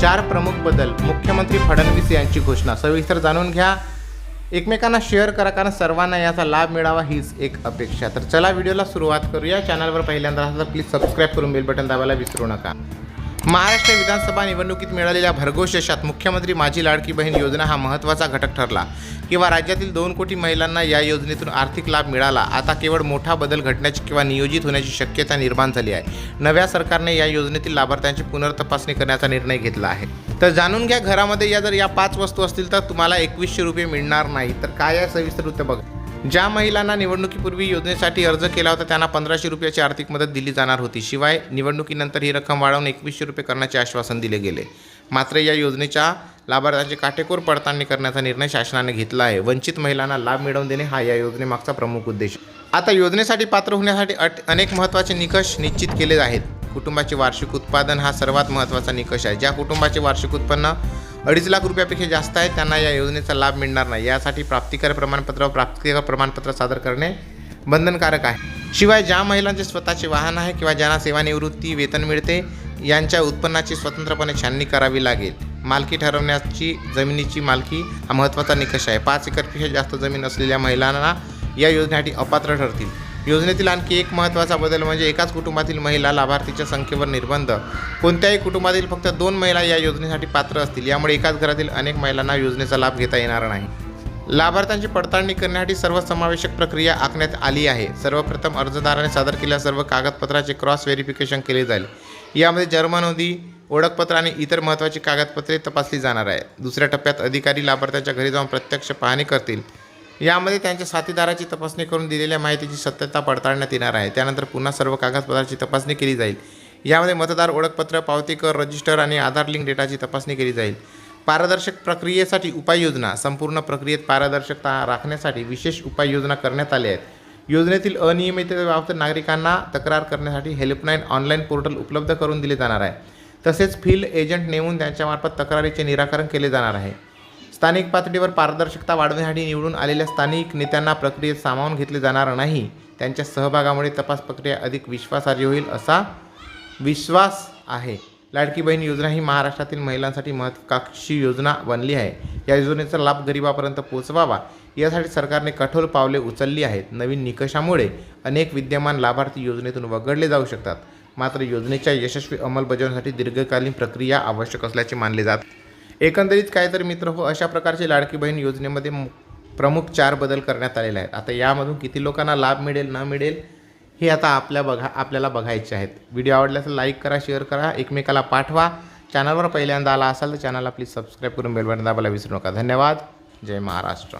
चार प्रमुख बदल मुख्यमंत्री फडणवीस यांची घोषणा. सविस्तर जाणून घ्या. एकमेकांना शेअर करा कारण सर्वांना याचा लाभ मिळावा हीच एक अपेक्षा. तर चला व्हिडिओला सुरुवात करूया. चॅनलवर पहिल्यांदा असाल तर प्लीज सबस्क्राईब करून बेल बटन दाबायला विसरू नका. महाराष्ट्र विधानसभा निवडणुकीत मिळालेल्या भरघोष यशात मुख्यमंत्री माझी लाडकी बहीण योजना हा महत्त्वाचा घटक ठरला. किंवा राज्यातील दोन कोटी महिलांना या योजनेतून आर्थिक लाभ मिळाला. आता केवळ मोठा बदल घडण्याची किंवा नियोजित होण्याची शक्यता निर्माण झाली आहे. नव्या सरकारने या योजनेतील लाभार्थ्यांची पुनर्तपासणी करण्याचा निर्णय घेतला आहे. तर जाणून घ्या घरामध्ये या जर या पाच वस्तू असतील तर तुम्हाला एकवीसशे रुपये मिळणार नाही. तर काय आहे सविस्तर वृत्त बघा. ज्या महिलांना निवडणुकीपूर्वी योजनेसाठी अर्ज केला होता त्यांना पंधराशे रुपयाची आर्थिक मदत दिली जाणार होती. शिवाय निवडणुकीनंतर ही रक्कम वाढवून एकवीसशे रुपये करण्याचे आश्वासन दिले गेले. मात्र या योजनेच्या लाभार्थ्यांची काटेकोर पडताळणी करण्याचा निर्णय शासनाने घेतला आहे. वंचित महिलांना लाभ मिळवून देणे हा या योजनेमागचा प्रमुख उद्देश. आता योजनेसाठी पात्र होण्यासाठी अट अनेक महत्त्वाचे निकष निश्चित केले आहेत. कुटुंबाचे वार्षिक उत्पादन हा सर्वात महत्त्वाचा निकष आहे. ज्या कुटुंबाचे वार्षिक उत्पन्न अडीच लाख रुपयापेक्षा जास्त आहे. त्यांना या योजनेचा लाभ मिळणार नाही. यासाठी प्राप्तिकर प्रमाणपत्र व प्राप्तिकर प्रमाणपत्र सादर करणे बंधनकारक आहे. शिवाय ज्या महिलांचे स्वतःचे वाहन आहे किंवा ज्यांना सेवानिवृत्ती वेतन मिळते यांच्या उत्पन्नाची स्वतंत्रपणे छाननी करावी लागेल. मालकी ठरवण्याची जमिनीची मालकी हा महत्त्वाचा निकष आहे. पाच एकरपेक्षा जास्त जमीन असलेल्या महिलांना या योजनेसाठी अपात्र ठरतील. योजनेतील आणखी एक महत्त्वाचा बदल म्हणजे एकाच कुटुंबातील महिला लाभार्थीच्या संख्येवर निर्बंध. कोणत्याही कुटुंबातील फक्त दोन महिला या योजनेसाठी पात्र असतील यामुळे एकाच घरातील अनेक महिलांना योजनेचा लाभ घेता येणार नाही. लाभार्थ्यांची पडताळणी करण्यासाठी सर्वसमावेशक प्रक्रिया आखण्यात आली आहे. सर्वप्रथम अर्जदाराने सादर केलेल्या सर्व कागदपत्राचे क्रॉस व्हेरिफिकेशन केले जाईल. यामध्ये जन्म ओळखपत्र आणि इतर महत्त्वाची कागदपत्रे तपासली जाणार आहे दुसऱ्या टप्प्यात अधिकारी लाभार्थ्यांच्या घरी जाऊन प्रत्यक्ष पाहणी करतील. यामध्ये त्यांच्या साथीदाराची तपासणी करून दिलेल्या माहितीची सत्यता पडताळण्यात येणार आहे. त्यानंतर पुन्हा सर्व कागदपत्राची तपासणी केली जाईल. यामध्ये मतदार ओळखपत्र पावती कर रजिस्टर आणि आधार लिंक डेटाची तपासणी केली जाईल. पारदर्शक प्रक्रियेसाठी उपाययोजना संपूर्ण प्रक्रियेत पारदर्शकता राखण्यासाठी विशेष उपाययोजना करण्यात आल्या आहेत. योजनेतील अनियमिततेबाबत नागरिकांना तक्रार करण्यासाठी हेल्पलाईन ऑनलाईन पोर्टल उपलब्ध करून दिले जाणार आहे. तसेच फील्ड एजंट नेमून त्यांच्यामार्फत तक्रारीचे निराकरण केले जाणार आहे. स्थानिक पातळीवर पारदर्शकता वाढवण्यासाठी निवडून आलेल्या स्थानिक नेत्यांना प्रक्रियेत सामावून घेतले जाणार नाही. त्यांच्या सहभागामुळे तपास प्रक्रिया अधिक विश्वासार्ह होईल असा विश्वास आहे. लाडकी बहीण योजना ही महाराष्ट्रातील महिलांसाठी महत्त्वाकांक्षी योजना बनली आहे. या योजनेचा लाभ गरिबापर्यंत पोहोचवावा. यासाठी सरकारने कठोर पावले उचलली आहेत. नवीन निकषामुळे अनेक विद्यमान लाभार्थी योजनेतून वगळले जाऊ शकतात. मात्र योजनेच्या यशस्वी अंमलबजावणीसाठी दीर्घकालीन प्रक्रिया आवश्यक असल्याचे मानले जात एकंदरीत काय तर मित्र हो अशा प्रकारचे लाडकी बहीण योजनेमध्ये मु- प्रमुख चार बदल करण्यात आलेले आहेत. आता यामधून किती लोकांना लाभ मिळेल न मिळेल हे आता आपल्या बघा आपल्याला बघायचे आहेत. व्हिडिओ आवडल्यास लाईक करा शेअर करा एकमेकाला पाठवा. चॅनलवर पहिल्यांदा आला असाल तर चॅनलला प्लीज सबस्क्राईब करून बेलबटन दाबायला विसरू नका. धन्यवाद. जय महाराष्ट्र.